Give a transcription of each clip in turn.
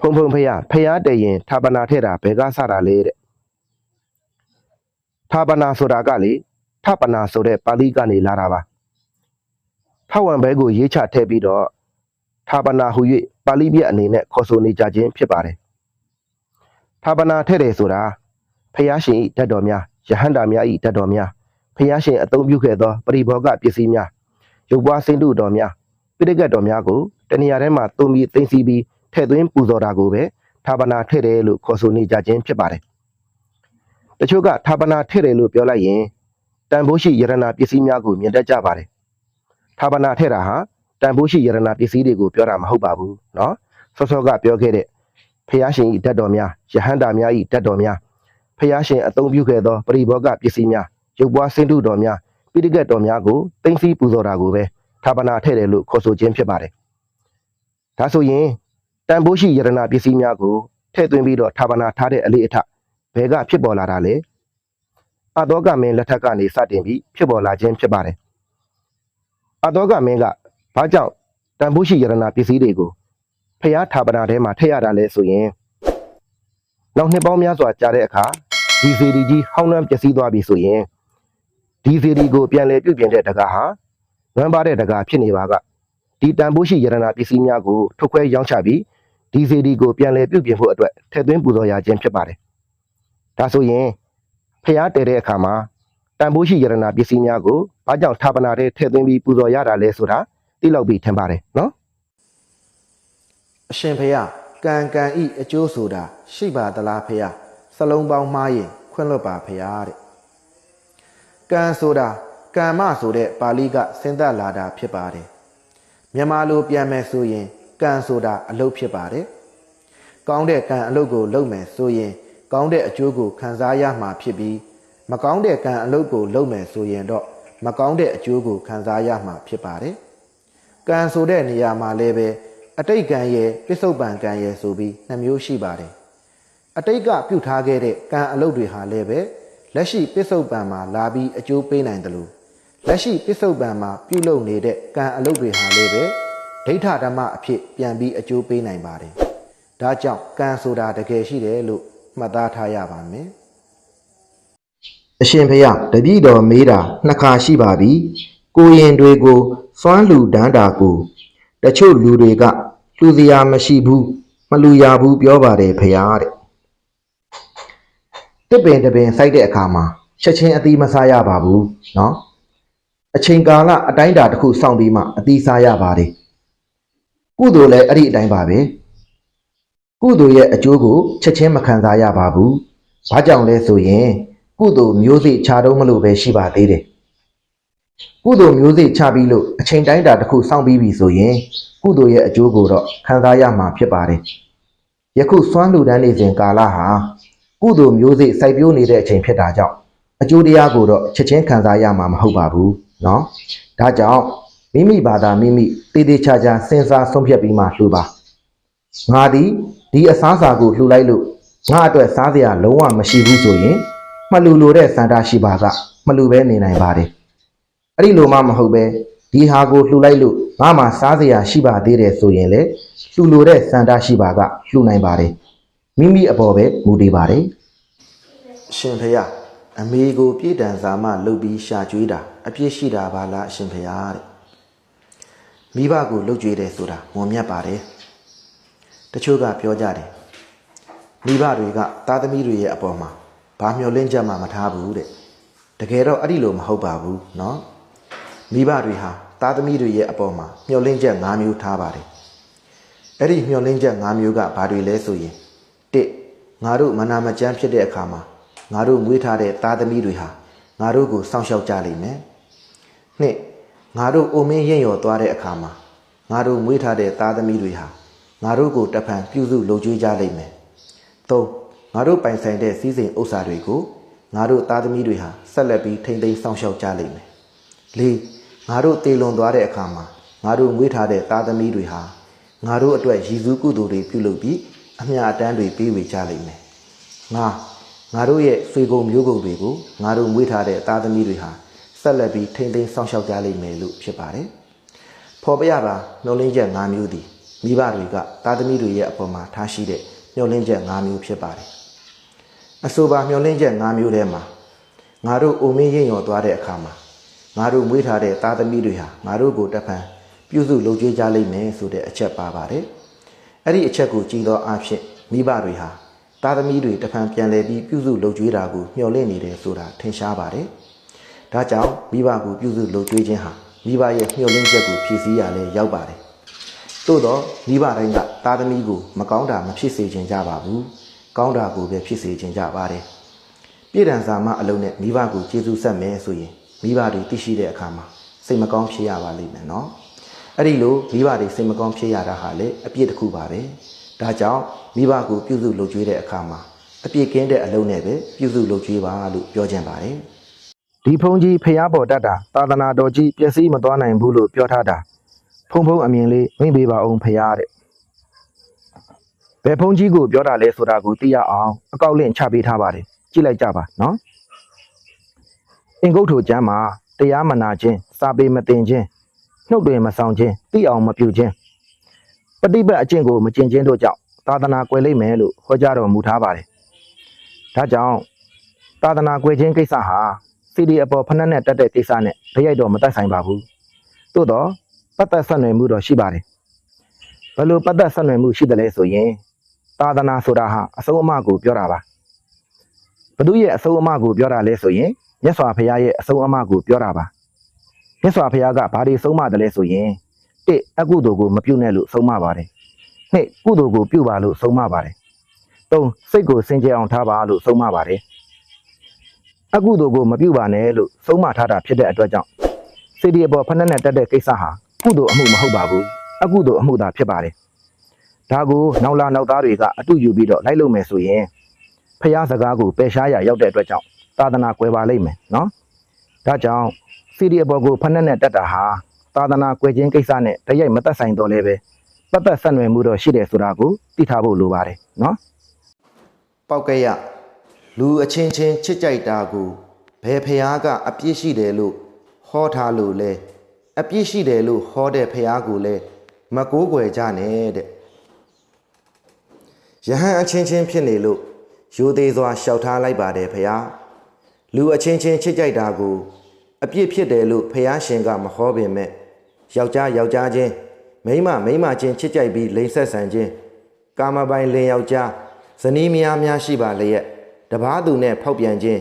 ဖုံဖုံဖះဖះတည်ရင်ဌာပနာထဲတာဘယ်ကစတာလဲတဲ့ဌာပနာဆိုတာကလေဌာပနာဆိုတဲ့ပါဠိကနေလာတာပါထဝံဘဲကိုရေးချထည့်ပြီးတော့ဌာပနာဟူ၍ပါဠိပြအနေနဲ့ခေါ်ဆိုနေကြခြင်းဖြစ်ပါတယ်ဌာပနာထဲတယ်ဆိုတာဖះရှင်ဤဓာတ်တော်များယဟန္တာများဤဓာတ်တော်များဖះရှင်အသုံးပြုခဲ့သောပရိဘောဂပစ္စည်းများရုပ်ပွားစင်တုတော်များပိဋကတ်တော်များကိုတဏှာထဲမှာသုံးပြီးသိသိပြီး ထည့်သွင်းပူဇော်တာကိုပဲဌာပနာထည့်တယ်လို့ခေါ်ဆိုနေကြခြင်းဖြစ်ပါတယ်။တချို့ကဌာပနာထည့်တယ်လို့ပြောလိုက်ရင်တန်ဖိုးရှိယရနာပစ္စည်းများကိုမြင်တတ်ကြပါတယ်။ဌာပနာထည့်တာဟာတန်ဖိုးရှိယရနာပစ္စည်းတွေကိုပြောတာမဟုတ်ပါဘူးเนาะဆော့ဆော့ကပြောခဲ့တဲ့ဖះရှင်ဤဓာတ်တော်များယဟန္တာများဤဓာတ်တော်များဖះရှင်အသုံးပြုခဲ့သောပရိဘောဂပစ္စည်းများရုပ်ပွားစင်တုတော်များပိဋကတ်တော်များကိုသိသိပူဇော်တာကိုပဲဌာပနာထည့်တယ်လို့ခေါ်ဆိုခြင်းဖြစ်ပါတယ်။ဒါဆိုရင် တန်ဖိုးရှိယရနာပစ္စည်းများကိုထည့်သွင်းပြီးတော့ဌာပနာထားတဲ့အလေးအထဘယ်ကဖြစ်ပေါ်လာတာလဲ။အတောကမင်းလက်ထက်ကနေစတင်ပြီးဖြစ်ပေါ်လာခြင်းဖြစ်ပါတယ်။အတောကမင်းကဘာကြောင့်တန်ဖိုးရှိယရနာပစ္စည်းတွေကိုဖျားဌာပနာထဲမှာထည့်ရတာလဲဆိုရင်နောက်နှစ်ပေါင်းများစွာကြာတဲ့အခါဒီစီဒီကြီးဟောင်းနှံပျက်စီးသွားပြီဆိုရင်ဒီစီဒီကိုပြန်လည်ပြုပြင်တဲ့တကားဟာလွမ်းပါတဲ့တကားဖြစ်နေပါကဒီတန်ဖိုးရှိယရနာပစ္စည်းများကိုထုတ်ခွဲရောင်းချပြီး ဒီစီဒီကိုပြန်လည်ပြုပြင်ဖို့အတွက်ထည့်သွင်းပူဇော်ရခြင်းဖြစ်ပါတယ်။ဒါဆိုရင်ဖျားတည်တဲ့အခါမှာတန်ဖိုးရှိယရနာပစ္စည်းများကိုဘာကြောင့်ဌာပနာထဲထည့်သွင်းပြီးပူဇော်ရတာလဲဆိုတာသိလောက်ပြီးထင်ပါတယ်နော်အရှင်ဖေယကံကံဤအကျိုးဆိုတာရှိပါသလားဖေယစလုံးပေါင်းမှားရင်ခွင့်လွတ်ပါဖေယတဲ့ကံဆိုတာကမ္မဆိုတဲ့ပါဠိကဆင်းသက်လာတာဖြစ်ပါတယ်မြန်မာလိုပြန်မယ်ဆိုရင် ကံဆိုတာအလုပ်ဖြစ်ပါတယ်ကောင်းတဲ့ကံအလုပ်ကိုလုပ်မယ်ဆိုရင် ကောင်းတဲ့အကျိုးကိုခံစားရမှာဖြစ်ပြီးမကောင်းတဲ့ကံအလုပ်ကိုလုပ်မယ်ဆိုရင်တော့မကောင်းတဲ့အကျိုးကိုခံစားရမှာဖြစ်ပါတယ်ကံဆိုတဲ့နေရာမှာလည်းပဲအတိတ်ကံရဲ့ပစ္စုပန်ကံရဲ့ဆိုပြီးနှမျိုးရှိပါတယ်အတိတ်ကပြုထားခဲ့တဲ့ကံအလုပ်တွေဟာလည်းပဲလက်ရှိပစ္စုပန်မှာလာပြီးအကျိုးပေးနိုင်တယ်လို့လက်ရှိပစ္စုပန်မှာပြုလုပ်နေတဲ့ကံအလုပ်တွေဟာလည်းပဲ ဒိဋ္ဌဓမ္မအဖြစ်ပြန်ပြီးအကျိုးပေးနိုင်ပါတယ်ဒါကြောင့်ကံဆိုတာတကယ်ရှိတယ်လို့မှတ်သားထားရပါမယ်အရှင်ဖေယတပည့်တော်မေးတာနှစ်ခါရှိပါပြီကိုရင်တွေကိုစွမ်းလူဒန်းတာကို တချို့လူတွေကလှူစရာမရှိဘူးမလှူရဘူးပြောပါတယ်ဖရာတဲ့တစ်ပင်တစ်ပင်စိုက်တဲ့အခါမှာချက်ချင်းအသီးမစားရပါဘူးเนาะအချိန်ကာလအတိုင်းအတာတစ်ခုစောင့်ပြီးမှအသီးစားရပါတယ် ကုသိုလ်လည်းအဲ့ဒီအတိုင်းပါပဲကုသိုလ်ရဲ့အကျိုးကိုချက်ချင်းမခံစားရပါဘူးဘာကြောင့်လဲဆိုရင်ကုသိုလ်မျိုးစိခြားတော့မလို့ပဲရှိပါသေးတယ် ကုသိုလ်မျိုးစေ့ချပြီးလို့အချိန်တိုင်းတာတစ်ခုစောင့်ပြီးပြီဆိုရင်ကုသိုလ်ရဲ့အကျိုးကိုတော့ခံစားရမှာဖြစ်ပါတယ်။ယခုစွမ်းလူတန်းနေစဉ်ကာလဟာကုသိုလ်မျိုးစေ့စိုက်ပျိုးနေတဲ့အချိန်ဖြစ်တာကြောင့်အကျိုးတရားကိုတော့ချက်ချင်းခံစားရမှာမဟုတ်ပါဘူးเนาะ။ဒါကြောင့် မိမိဘာသာမိမိတည်တည်ချာချာစဉ်းစားဆုံးဖြတ်ပြီးမှလှူပါ။ငါဒီဒီအစားအစာကိုလှူလိုက်လို့ငါအတွက်စားစရာလုံးဝမရှိဘူးဆိုရင်မလှူလို့တဲ့စန္ဒရှိပါကမလှူပဲနေနိုင်ပါတယ်။အဲ့ဒီလိုမှမဟုတ်ပဲဒီဟာကိုလှူလိုက်လို့ငါမှစားစရာရှိပါသေးတယ်ဆိုရင်လေလှူလို့တဲ့စန္ဒရှိပါကလှူနိုင်ပါတယ်မိမိအပေါ်ပဲမူတည်ပါတယ်အရှင်ဖေယအမေကို ပြည်တံစာမလှုပ်ပြီးရှာကျွေးတာအပြစ်ရှိတာပါလားအရှင်ဖေယတဲ့ မိဘကိုလှုပ်ကြွေးတယ်ဆိုတာမွန်မြတ်ပါတယ်တချို့ကပြောကြတယ်မိဘတွေကသားသမီးတွေရဲ့အပေါ်မှာဘာမျှော်လင့်ချက်မှမထားဘူးတဲ့ တကယ်တော့အဲ့ဒီလိုမဟုတ်ပါဘူးเนาะမိဘတွေဟာသားသမီးတွေရဲ့အပေါ်မှာမျှော်လင့်ချက်၅မျိုးထားပါတယ်အဲ့ဒီမျှော်လင့်ချက်၅မျိုးကဘာတွေလဲဆိုရင်၁ငါတို့မနာမကျန်းဖြစ်တဲ့အခါမှာငါတို့မွေးထားတဲ့သားသမီးတွေဟာငါတို့ကိုစောင့်ရှောက်ကြလိမ့်မယ်နှစ် ငါတို့အိုမင်းရင်ရော်သွားတဲ့အခါမှာငါတို့မွေးထားတဲ့သားသမီးတွေဟာငါတို့ကိုတဖန်ပြုစုလုပ်ကြွေးကြလိမ့်မယ်သုံးငါတို့ပိုင်ဆိုင်တဲ့စည်းစိမ်ဥစ္စာတွေကိုငါတို့သားသမီးတွေဟာဆက်လက်ပြီးထိမ့်သိမ်းစောင့်ရှောက်ကြလိမ့်မယ်။လေးငါတို့တည်လွန်သွားတဲ့အခါမှာငါတို့မွေးထားတဲ့သားသမီးတွေဟာငါတို့အတွက်ရည်စူးကုသိုလ်တွေပြုလုပ်ပြီးအမျှအတန်းတွေပေးဝေကြလိမ့်မယ်။ငါငါတို့ရဲ့ဆွေကုန်မျိုးကုန်တွေကိုငါတို့မွေးထားတဲ့သားသမီးတွေဟာ ဆက်လက်ပြီးထိမ့်သိမ်းစောင့်ရှောက်ကြလိမ့်မယ်လို့ဖြစ်ပါတယ်။ဖော်ပြပါနှုတ်လင်းချက်၅မျိုးသည်မိဘတွေကသားသမီးတွေရဲ့အပေါ်မှာထားရှိတဲ့နှုတ်လင်းချက်၅မျိုးဖြစ်ပါတယ်။အဆိုပါနှုတ်လင်းချက်၅မျိုးထဲမှာငါတို့အိုမင်းရင်ရော်သွားတဲ့အခါမှာငါတို့မွေးထားတဲ့သားသမီးတွေဟာငါတို့ကိုတဖန်ပြုစုလုပ်ကြွေးကြလိမ့်မယ်ဆိုတဲ့အချက်ပါပါတယ်။အဲ့ဒီအချက်ကိုကြည်သောအဖြစ်မိဘတွေဟာသားသမီးတွေတဖန်ပြန်လည်ပြီးပြုစုလုပ်ကြွေးတာကိုမျှော်လင့်နေတယ်ဆိုတာထင်ရှားပါတယ်။ ဒါကြောင့်မိဘကိုပြုစုလုပ်ကျွေးခြင်းဟာမိဘရဲ့မျှော်လင့်ချက်ကိုဖြည့်ဆည်းရလဲရောက်ပါတယ်သို့တော့မိဘတိုင်းကသားသမီးကိုမကောင်းတာမဖြစ်စေချင်ကြပါဘူးကောင်းတာကိုပဲဖြစ်စေချင်ကြပါတယ်ပြည်တံစာမအလုံးနဲ့မိဘကိုကျေးဇူးဆက်မယ်ဆိုရင်မိဘတွေသိရှိတဲ့အခါမှာစိတ်မကောင်းဖြစ်ရပါလိမ့်မယ်နော်အဲ့ဒီလိုမိဘတွေစိတ်မကောင်းဖြစ်ရတာဟာလည်းအပြစ်တစ်ခုပါပဲဒါကြောင့်မိဘကိုပြုစုလုပ်ကျွေးတဲ့အခါမှာအပြစ်ကင်းတဲ့အလုံးနဲ့ပဲပြုစုလုပ်ကျွေးပါလို့ပြောချင်ပါတယ် ဒီဖုန်းကြီးဖျားပေါ်တတ်တာသာသနာတော်ကြီးပျက်စီးမသွားနိုင်ဘူးလို့ပြောထားတာဖုံဖုံအမြင်လေးမိမ့်ပေးပါအောင်ဖျားတဲ့ဘယ်ဖုန်းကြီးကိုပြောတာလဲဆိုတာကိုသိရအောင်အကောက်လင့်ချပေးထားပါတယ်ကြည့်လိုက်ကြပါနော်အင်္ဂုတ်ထိုကျမ်းမှာတရားမနာခြင်းစာပေမတင်ခြင်းနှုတ်တွေမဆောင်ခြင်းသိအောင်မပြုခြင်းပฏิပတ်အကျင့်ကိုမကျင့်ခြင်းတို့ကြောင့်သာသနာကွယ်လိမ့်မယ်လို့ဟောကြားတော်မူထားပါတယ်ဒါကြောင့်သာသနာကွယ်ခြင်းကိစ္စဟာ CD အပေါ်ဖနှက်နဲ့တက်တဲ့ကိစ္စနဲ့တရိုက်တော့မတက်ဆိုင်ပါဘူးသို့တော့ပတ်သက်ဆက်နွယ်မှုတော့ရှိပါတယ်ဘလို့ပတ်သက်ဆက်နွယ်မှုရှိတယ်လဲဆိုရင်သာသနာဆိုတာဟာအဆုံးအမကိုပြောတာပါဘသူရဲ့အဆုံးအမကိုပြောတာလဲဆိုရင်မြတ်စွာဘုရားရဲ့အဆုံးအမကိုပြောတာပါမြတ်စွာဘုရားကဘာတွေဆုံးမတယ်လဲဆိုရင်တစ်အကုသိုလ်ကိုမပြုနဲ့လို့ဆုံးမပါတယ်နှစ်ကုသိုလ်ကိုပြုပါလို့ဆုံးမပါတယ်သုံးစိတ်ကိုစင်ကြယ်အောင်ထားပါလို့ဆုံးမပါတယ် အကုသို့ကိုမပြုပါနဲ့လို့ဆုံးမထားတာဖြစ်တဲ့အတွက်ကြောင့်စေတီအပေါ်ဖနှက်နဲ့တက်တဲ့ကိစ္စဟာကုသို့အမှုမဟုတ်ပါဘူးအကုသို့အမှုသာဖြစ်ပါတယ်ဒါကိုနောက်လာနောက်သားတွေကအတူယူပြီးတော့လိုက်လုပ်မယ်ဆိုရင်ဖះစကားကိုပယ်ရှားရရောက်တဲ့အတွက်ကြောင့်သာသနာကွယ်ပါလိမ့်မယ်နော်ဒါကြောင့်စီဒီအပေါ်ကိုဖနှက်နဲ့တက်တာဟာသာသနာကွယ်ခြင်းကိစ္စနဲ့တရိုက်မသက်ဆိုင်တော့လဲပဲပတ်သက်ဆက်နွယ်မှုတော့ရှိတယ်ဆိုတာကိုသိထားဖို့လိုပါတယ်နော်ပောက်ကရ လူအချင်းချင်းချစ်ကြိုက်တာကိုဘယ်ဖះကအပြစ်ရှိတယ်လို့ဟောထားလို့လဲအပြစ်ရှိတယ်လို့ဟောတဲ့ဖះကိုလဲမကိုးကွယ်ကြနဲ့တဲ့ယဟန်အချင်းချင်းဖြစ်နေလို့ယိုသေးစွာရှောက်ထားလိုက်ပါတယ်ဖះလူအချင်းချင်းချစ်ကြိုက်တာကိုအပြစ်ဖြစ်တယ်လို့ဖះရှင်ကမဟောပင်မဲ့ယောက်ျားယောက်ျားချင်းမိန်းမမိန်းမချင်းချစ်ကြိုက်ပြီးလိမ်ဆက်ဆံခြင်းကာမပိုင်လင်ယောက်ျားဇနီးမယားများရှိပါလျက် တပားသူနဲ့ဖောက်ပြန်ခြင်း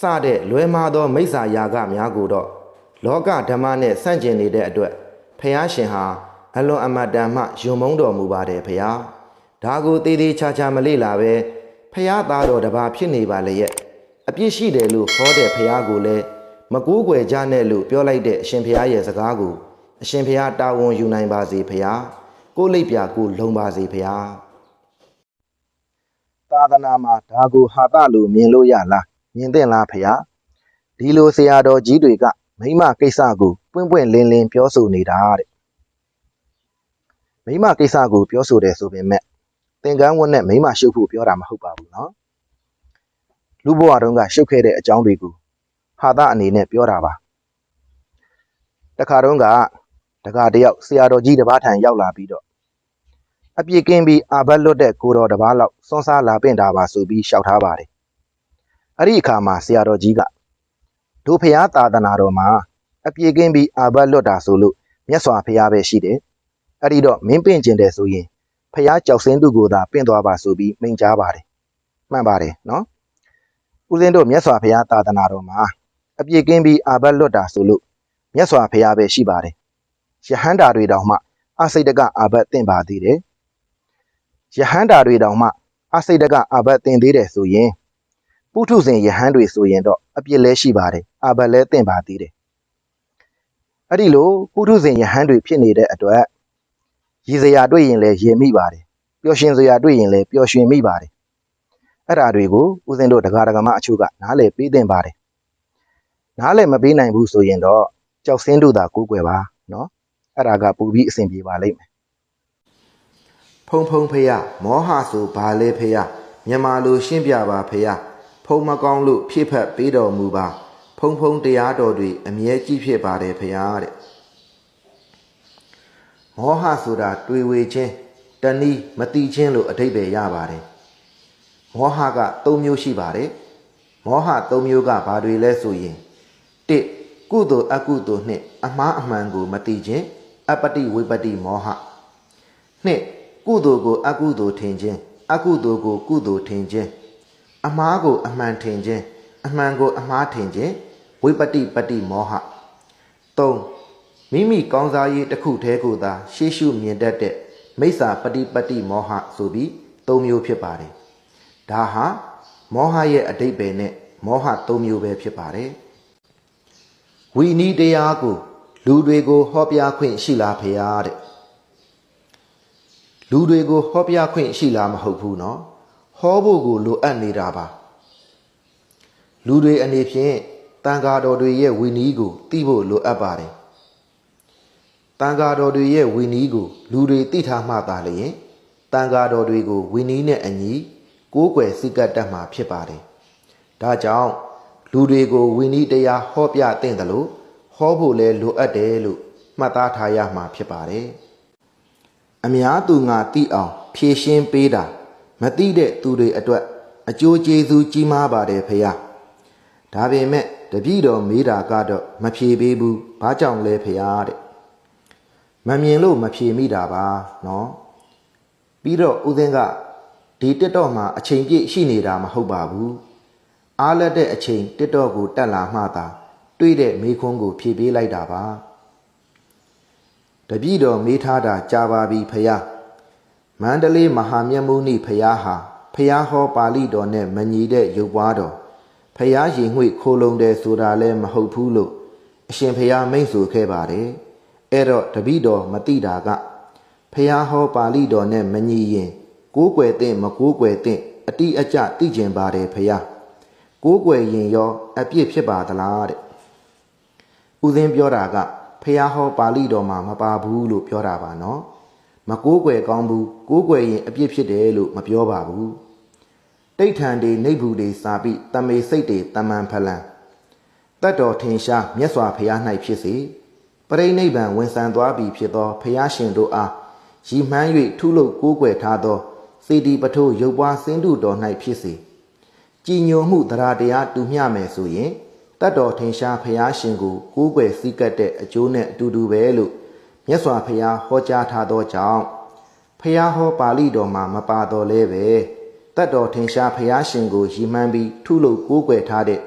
စတဲ့လွဲမှားသောမိစ္ဆာယာကများကိုတော့လောကဓမ္မနဲ့ဆန့်ကျင်နေတဲ့အတွက်ဖះရှင်ဟာအလွန်အမတန်မှယုံမုန်းတော်မူပါတယ်ဖះဒါကိုသေးသေးချာချာမလေ့လာပဲဖះသားတော်တပါဖြစ်နေပါလေရဲ့အပြစ်ရှိတယ်လို့ဟောတဲ့ဖះကိုလည်းမကူးကွယ်ကြနဲ့လို့ပြောလိုက်တဲ့အရှင်ဖះရဲ့စကားကိုအရှင်ဖះတာဝန်ယူနိုင်ပါစေဖះကိုလိပ်ပြကိုလုံပါစေဖះ သာသနာမှာဒါကိုဟာတလို့မြင်လို့ရလားမြင်သင့်လားဖရာဒီလိုဆရာတော်ကြီးတွေကမိမကိစ္စကိုပွင့်ပွင့်လင်းလင်းပြောဆိုနေတာတဲ့မိမကိစ္စကိုပြောဆိုတယ်ဆိုပေမဲ့သင်္ကန်းဝတ်နဲ့မိမရှုပ်ဖို့ပြောတာမဟုတ်ပါဘူးเนาะလူဘဝတုန်းကရှုပ်ခဲ့တဲ့အကြောင်းတွေကိုဟာသအနေနဲ့ပြောတာပါတခါတုန်းကတခါတယောက်ဆရာတော်ကြီးတစ်ပါးထံရောက်လာပြီးတော့ အပြစ်ကင်းပြီးအာဘတ်လွတ်တဲ့ကိုတော်တစ်ပါးလောက်စွန်းစားလာပင့်တာပါဆိုပြီးရှောက်ထားပါတယ်။အဲ့ဒီအခါမှာဆရာတော်ကြီးကတို့ဖရာသာသနာတော်မှာအပြစ်ကင်းပြီးအာဘတ်လွတ်တာဆိုလို့မြတ်စွာဘုရားပဲရှိတယ်။အဲ့ဒီတော့မင်းပင့်ကျင်တယ်ဆိုရင်ဖရာကြောက်စင်းသူကိုသာပင့်သွားပါဆိုပြီးမိန့်ကြားပါတယ်။မှန်ပါတယ်နော်။ဦးဇင်းတို့မြတ်စွာဘုရားသာသနာတော်မှာအပြစ်ကင်းပြီးအာဘတ်လွတ်တာဆိုလို့မြတ်စွာဘုရားပဲရှိပါတယ်။ယဟန္တာတွေတောင်မှအစိတ်တကအာဘတ်တင့်ပါသေးတယ်။ ယဟန္တာတွေတောင်မှအစိတကအဘတ်တင်သေးတယ်ဆိုရင်ပုထုဇဉ်ယဟန်တွေဆိုရင်တော့အပြစ်လဲရှိပါတယ်အဘတ်လဲတင်ပါသေးတယ်အဲ့ဒီလိုပုထုဇဉ်ယဟန်တွေဖြစ်နေတဲ့အတွက်ရည်စရာတွေ့ရင်လည်းရင်မိပါတယ်ပျော်ရှင်စရာတွေ့ရင်လည်းပျော်ရွှင်မိပါတယ်အဲ့ဓာတွေကိုဦးဇင်းတို့တရားဒဂမအချို့ကနားလည်ပေးတင်ပါတယ်နားလည်မပေးနိုင်ဘူးဆိုရင်တော့ကြောက်စင်းတို့သာကိုးကွယ်ပါနော်အဲ့ဒါကပူပြီးအဆင်ပြေပါလိမ့်မယ် ဖုံဖုံဖရမောဟဆိုဘာလဲဖရမြန်မာလိုရှင်းပြပါဖရဖုံမကောင်းလို့ဖြည့်ဖက်ပေးတော်မူပါဖုံဖုံတရားတော်တွေအမြဲကြည်ဖြစ်ပါတယ်ဖရတဲ့မောဟဆိုတာတွေ့ဝေခြင်းတဏှီမတိခြင်းလို့အဓိပ္ပာယ်ရပါတယ်မောဟက၃မျိုးရှိပါတယ်မောဟ၃မျိုးကဘာတွေလဲဆိုရင်၁ကုသိုလ်အကုသိုလ်နှင့်အမှားအမှန်ကိုမတိခြင်းအပတိဝိပတိမောဟ၂ ကုသိုလ်ကိုအကုသိုလ်ထင်ခြင်းအကုသိုလ်ကိုကုသိုလ်ထင်ခြင်းအမှားကိုအမှန်ထင်ခြင်းအမှန်ကိုအမှားထင်ခြင်းဝိပတိပတိမောဟ၃မိမိကောင်းစားရေးတစ်ခုတည်းကိုသာရှေ့ရှုမြင်တတ်တဲ့မိစ္ဆာပฏิပတိမောဟဆိုပြီး၃မျိုးဖြစ်ပါတယ်ဒါဟာမောဟရဲ့အတိတ်ပဲနဲ့မောဟ၃မျိုးပဲဖြစ်ပါတယ်ဝီနီးတရားကို လူတွေကိုဟောပြခွင့်ရှိလားဖေရတဲ့ လူတွေကိုဟောပြခွင့်ရှိလားမဟုတ်ဘူးနော်ဟောဖို့ကိုလိုအပ်နေတာပါလူတွေအနေဖြင့်တန်ဃာတော်တွေရဲ့ဝီနည်းကိုသိဖို့လိုအပ်ပါတယ်တန်ဃာတော်တွေရဲ့ဝီနည်းကို လူတွေသိထားမှသာလျှင်တန်ဃာတော်တွေကိုဝီနည်းနဲ့အညီကိုးကွယ်စိတ်ကပ်တတ်မှာဖြစ်ပါတယ်ဒါကြောင့်လူတွေကိုဝီနည်းတရားဟောပြသင့်တယ်လို့ဟောဖို့လည်းလိုအပ်တယ်လို့မှတ်သားထားရမှာဖြစ်ပါတယ်။ အများသူငါသိအောင်ဖြည့်ရှင်းပေးတာမသိတဲ့သူတွေအတွက်အကျိုးကျေးဇူးကြီးမားပါတယ်ဖေဟာဒါပေမဲ့တပည့်တော်မေးတာကတော့မဖြေပေးဘူးဘာကြောင့်လဲဖေဟာတဲ့မမြင်လို့မဖြေမိတာပါနော်ပြီးတော့ဦးသိန်းကဒီတက်တော့မှာအချိန်ပြည့်ရှိနေတာမဟုတ်ပါဘူးအားလက်တဲ့အချိန်တက်တော့ကိုတက်လာမှသာ တွေ့တဲ့မေခွန်းကိုဖြေပေးလိုက်တာပါ တပည့်တော်မေးထားတာကြာပါပြီဖယားမန္တလေးမဟာမြတ်မုနိဖယားဟာဖယားဟောပါဠိတော်နဲ့မညီတဲ့ရုပ်ပွားတော်ဖယားရင်ငွေခိုးလုံတယ်ဆိုတာလည်းမဟုတ်ဘူးလို့အရှင်ဖယားမိန့်ဆိုခဲ့ပါတယ်အဲ့တော့တပည့်တော်မတိတာကဖယားဟောပါဠိတော်နဲ့မညီရင် ကိုးကွယ်တဲ့မကိုးကွယ်တဲ့အတိအကျသိကျင်ပါတယ်ဖယားကိုးကွယ်ရင်ရော အပြစ်ဖြစ်ပါသလားတဲ့ဦးသင်းပြောတာက ဖះဟောပါဠိတော်မှာမပါဘူးလို့ပြောတာပါနော်မကိုးကွယ်ကောင်းဘူးကိုးကွယ်ရင်အပြစ်ဖြစ်တယ်လို့မပြောပါဘူးတိဋ္ဌံတွေနေဘူးတွေစာပြီးတမေစိတ်တွေတမန်ဖလံတတ်တော်ထင်ရှားမြတ်စွာဘုရား၌ဖြစ်စေပရိနိဗ္ဗာန်ဝင်ဆံသွားပြီဖြစ်သောဘုရားရှင်တို့အားရည်မှန်း၍ထုလုပ်ကိုးကွယ်ထားသောစေတီပထိုးရုပ်ပွားစင်းတုတော်၌ဖြစ်စေကြည်ညိုမှုတရားတရားတူမျှမယ်ဆိုရင် တတ်တော်ထင်ရှားဖျားရှင်ကိုကိုးကွယ်စည်းကပ်တဲ့အကျိုးနဲ့အတူတူပဲလို့မြတ်စွာဘုရားဟောကြားထားသောကြောင့်ဖျားဟောပါဠိတော်မှာမပါတော်လဲပဲတတ်တော်ထင်ရှားဖျားရှင်ကိုရည်မှန်းပြီးထုလို့ကိုးကွယ်ထားတဲ့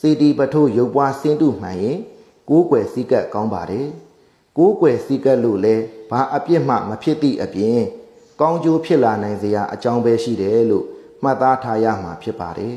စေတီပထိုးရုပ်ပွားစင်းတုမှန်ရင်ကိုးကွယ်စည်းကပ်ကောင်းပါတယ်ကိုးကွယ်စည်းကပ်လို့လဲဘာအပြစ်မှမဖြစ်သည့်အပြင် ကောင်းကျိုးဖြစ်လာနိုင်စရာအကြောင်းပဲရှိတယ်လို့မှတ်သားထားရမှာဖြစ်ပါတယ်